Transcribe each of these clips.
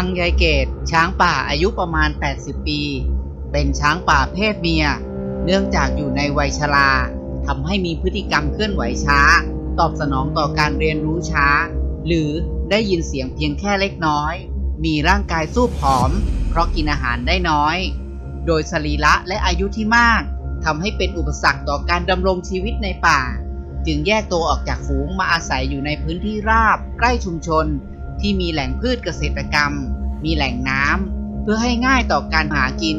พังยายเกตช้างป่าอายุประมาณ 80 ปี เป็นช้างป่าเพศเมีย เนื่องจากอยู่ในวัยชราทำให้มีพฤติกรรมเคลื่อนไหวช้า ตอบสนองต่อการเรียนรู้ช้า หรือได้ยินเสียงเพียงแค่เล็กน้อย มีร่างกายสู้ผอม เพราะกินอาหารได้น้อย โดยสรีระและอายุที่มากทำให้เป็นอุปสรรคต่อการดำรงชีวิตในป่า จึงแยกตัวออกจากฝูงมาอาศัยอยู่ในพื้นที่ราบใกล้ชุมชน ที่มีแหล่งพืชเกษตรกรรม มีแหล่งน้ำเพื่อให้ง่ายต่อการหากิน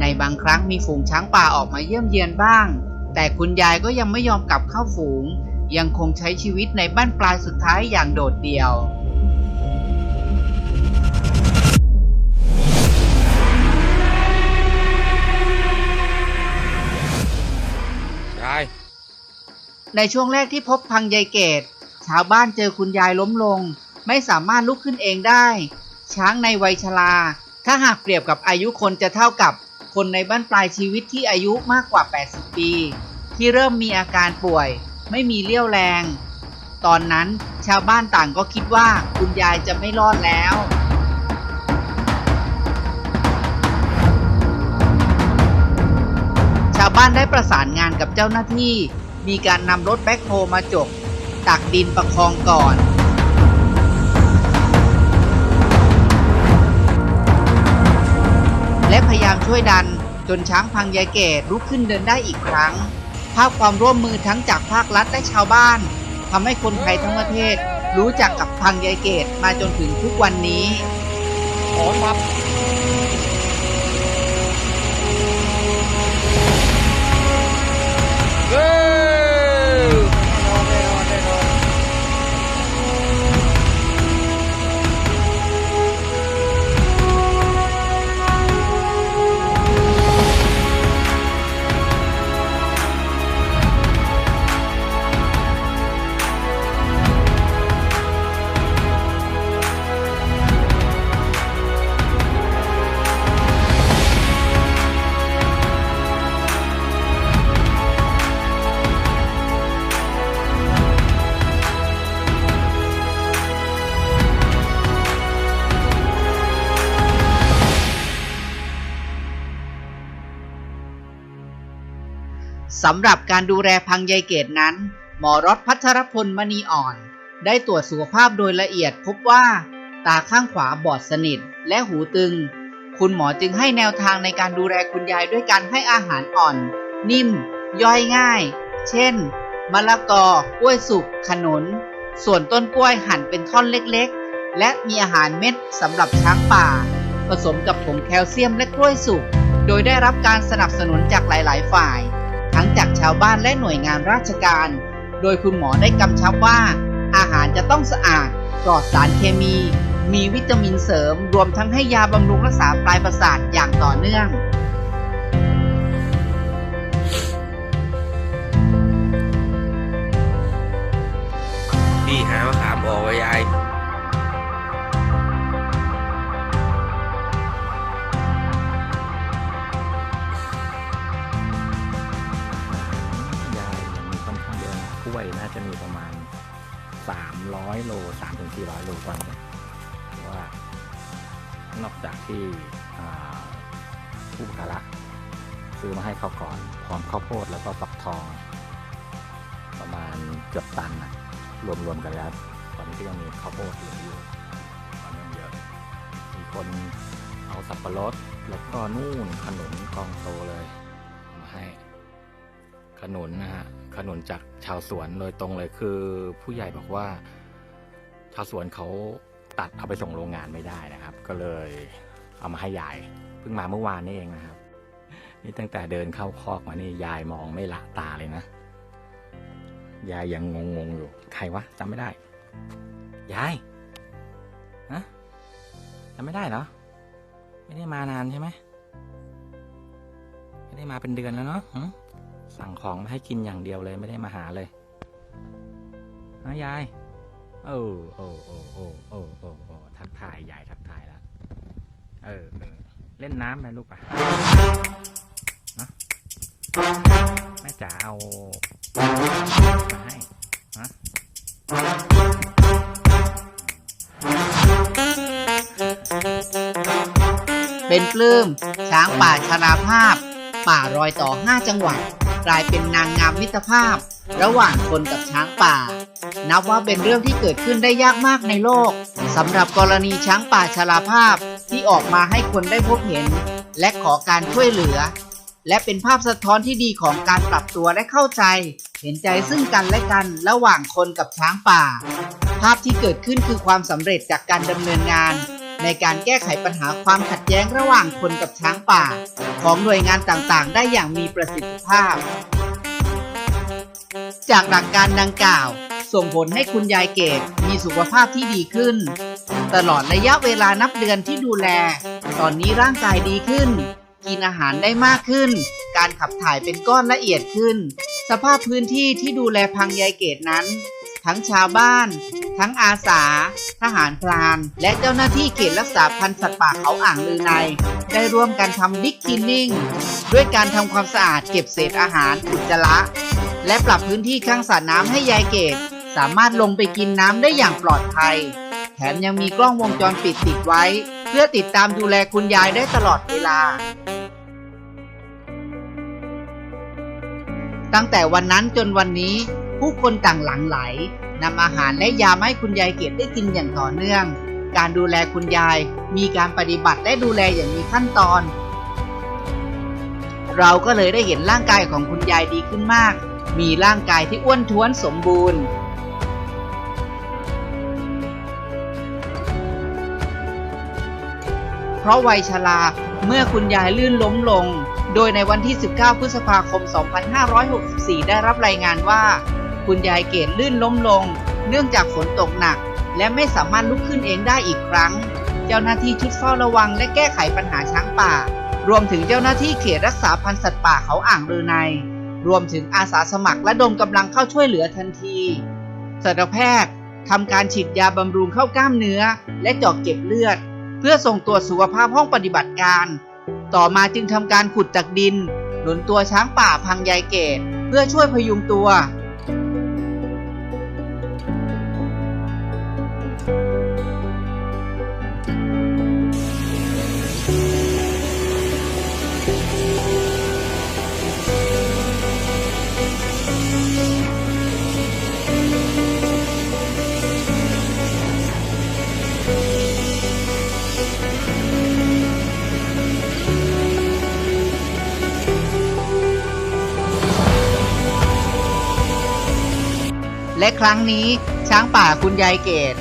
ในบางครั้งมีฝูงช้างป่าออกมาเยี่ยมเยียนบ้าง แต่คุณยายก็ยังไม่ยอมกลับเข้าฝูง ยังคงใช้ชีวิตในบ้านปลายสุดท้ายอย่างโดดเดี่ยวยายในช่วงแรกที่พบพังยายเกตชาวบ้านเจอคุณยายล้มลง ไม่สามารถลุกขึ้นเองได้ ช้างในวัยชราถ้าหากเปรียบกับอายุคนจะเท่ากับคนในบ้านปลายชีวิตที่อายุมากกว่า 80 ปี ที่เริ่มมีอาการป่วย ไม่มีเรี่ยวแรง ตอนนั้นชาวบ้านต่างก็คิดว่าคุณยายจะไม่รอดแล้วชาวบ้านได้ประสานงานกับเจ้าหน้าที่ มีการนำรถแบ็คโฮมาจกตักดินประคองก่อน ช่วยดัน จนช้างพังยายเกตลุกขึ้นเดินได้อีกครั้ง ภาพความร่วมมือทั้งจากภาครัฐและชาวบ้านทำให้คนไทยทั้งประเทศ รู้จักกับพังยายเกตมาจนถึงทุกวันนี้ขอนมับ สำหรับการดูแลพังยายเกตนั้น หมอรถพัชรพลมณีอ่อน ได้ตรวจสุขภาพโดยละเอียดพบว่า ตาข้างขวาบอดสนิทและหูตึง คุณหมอจึงให้แนวทางในการดูแลคุณยายด้วยการให้อาหารอ่อน นิ่ม ย่อยง่าย เช่นมะละกอกล้วยสุกขนุน ส่วนต้นกล้วยหั่นเป็นท่อนเล็กๆ และมีอาหารเม็ดสำหรับช้างป่า ผสมกับผงแคลเซียมและกล้วยสุก โดยได้รับการสนับสนุนจากหลาย ๆ ฝ่าย ทั้งจากชาวบ้านและหน่วยงานราชการ โดยคุณหมอได้กำชับว่า อาหารจะต้องสะอาดปลอดสารเคมี มีวิตามินเสริม รวมทั้งให้ยาบำรุงรักษาปลายประสาทอย่างต่อเนื่อง 400โลตอนนี้ว่านอกจากที่ผู้ค้าละซื้อมาให้เขาก่อนพร้อมข้าวโพดแล้วก็ฟักทอง ประมาณเกือบตันนะรวมๆกันแล้ว ตอนนี้ก็ยังมีข้าวโพดเหลืออยู่ตอนนี้ยังเยอะมีคนเอาสับปะรดแล้วก็นู่นขนุนกองโตเลยมาให้ขนุนนะฮะขนุนจากชาวสวนโดยตรงเลยคือผู้ใหญ่บอกว่า ชาวสวนเขาตัดเอาไปส่งโรงงานไม่ได้นะครับ ก็เลยเอามาให้ยาย เพิ่งมาเมื่อวานนี่เองนะครับ นี่ตั้งแต่เดินเข้าคอกมานี่ยายมองไม่ละตาเลยนะ ยายยังงงๆอยู่ ใครวะจำไม่ได้ ยายฮะจำไม่ได้เหรอ ไม่ได้มานานใช่ไหมไม่ได้มาเป็นเดือนแล้วเนาะสั่งของมาให้กินอย่างเดียวเลยไม่ได้มาหาเลยนะยาย โอ้โอ้โอ้โอ้โอ้โอ้โอ้ทักทายยายทักทายแล้ว เออเออเล่นน้ำไหมลูกปะนะแม่จ๋าเอามาให้ฮะเป็นปลื้มช้างป่าชราภาพ ป่ารอยต่อ 5 จังหวัด กลายเป็นนางงามมิตรภาพ ระหว่างคนกับช้างป่า นับว่าเป็นเรื่องที่เกิดขึ้นได้ยากมากในโลกสำหรับกรณีช้างป่าชราภาพที่ออกมาให้คนได้พบเห็น และขอการช่วยเหลือ และเป็นภาพสะท้อนที่ดีของการปรับตัวและเข้าใจ เห็นใจซึ่งกันและกันระหว่างคนกับช้างป่า ภาพที่เกิดขึ้นคือความสำเร็จจากการดำเนินงานในการแก้ไขปัญหาความขัดแย้งระหว่างคนกับช้างป่า ของหน่วยงานต่างๆ ได้อย่างมีประสิทธิภาพ จากหลักการดังกล่าว ส่งผลให้คุณยายเกตมีสุขภาพที่ดีขึ้น ตลอดระยะเวลานับเดือนที่ดูแล ตอนนี้ร่างกายดีขึ้น กินอาหารได้มากขึ้น การขับถ่ายเป็นก้อนละเอียดขึ้น สภาพพื้นที่ที่ดูแลพังยายเกตนั้น ทั้งชาวบ้าน ทั้งอาสา ทหารพราน และเจ้าหน้าที่เขตรักษาพันธุ์สัตว์ป่าเขาอ่างลือใน ได้ร่วมกันทำบิ๊กคินนิ่งด้วยการทำความสะอาดเก็บเศษอาหารอุจจาระ และปรับพื้นที่ข้างสระน้ำให้ยายเกตสามารถลงไปกินน้ำได้อย่างปลอดภัย แถมยังมีกล้องวงจรปิดติดไว้ เพื่อติดตามดูแลคุณยายได้ตลอดเวลา ตั้งแต่วันนั้นจนวันนี้ ผู้คนต่างหลั่งไหลนำอาหารและยามาให้คุณยายเกดได้กินอย่างต่อเนื่อง การดูแลคุณยาย มีการปฏิบัติและดูแลอย่างมีขั้นตอน เราก็เลยได้เห็นร่างกายของคุณยายดีขึ้นมาก มีร่างกายที่อ้วนท้วนสมบูรณ์ เพราะวัยชราเมื่อคุณยายลื่นล้มลง โดยในวันที่ 19 พฤษภาคม 2564 ได้รับรายงานว่า คุณยายเกดลื่นล้มลง เนื่องจากฝนตกหนัก และไม่สามารถลุกขึ้นเองได้อีกครั้ง เจ้าหน้าที่ชุดเฝ้าระวังและแก้ไขปัญหาช้างป่า รวมถึงเจ้าหน้าที่เขตรักษาพันธุ์สัตว์ป่าเขาอ่างรือใน รวมถึงอาสาสมัครและดมกำลังเข้าช่วยเหลือทันทีสัตวแพทย์ทำการฉีดยาบำรุงเข้ากล้ามเนื้อ และเจาะเก็บเลือด เพื่อส่งตรวจสุขภาพห้องปฏิบัติการ ต่อมาจึงทำการขุดจากดิน หนุนตัวช้างป่าพังยายเกต เพื่อช่วยพยุงตัว และครั้งนี้ช้างป่าคุณยายเกต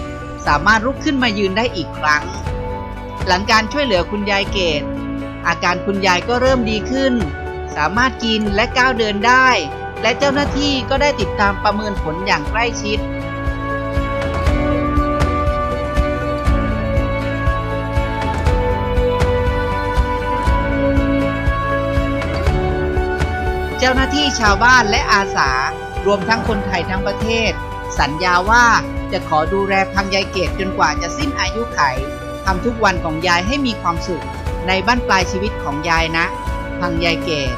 สามารถลุกขึ้นมายืนได้อีกครั้ง หลังการช่วยเหลือคุณยายเกต อาการคุณยายก็เริ่มดีขึ้น สามารถกินและก้าวเดินได้ และเจ้าหน้าที่ก็ได้ติดตามประเมินผลอย่างใกล้ชิดเจ้าหน้าที่ชาวบ้านและอาสา รวมทั้งคนไทยทั้งประเทศ สัญญาว่าจะขอดูแลพังยายเกตจนกว่าจะสิ้นอายุไขทำทุกวันของยายให้มีความสุข ในบ้านปลายชีวิตของยายนะ พังยายเกต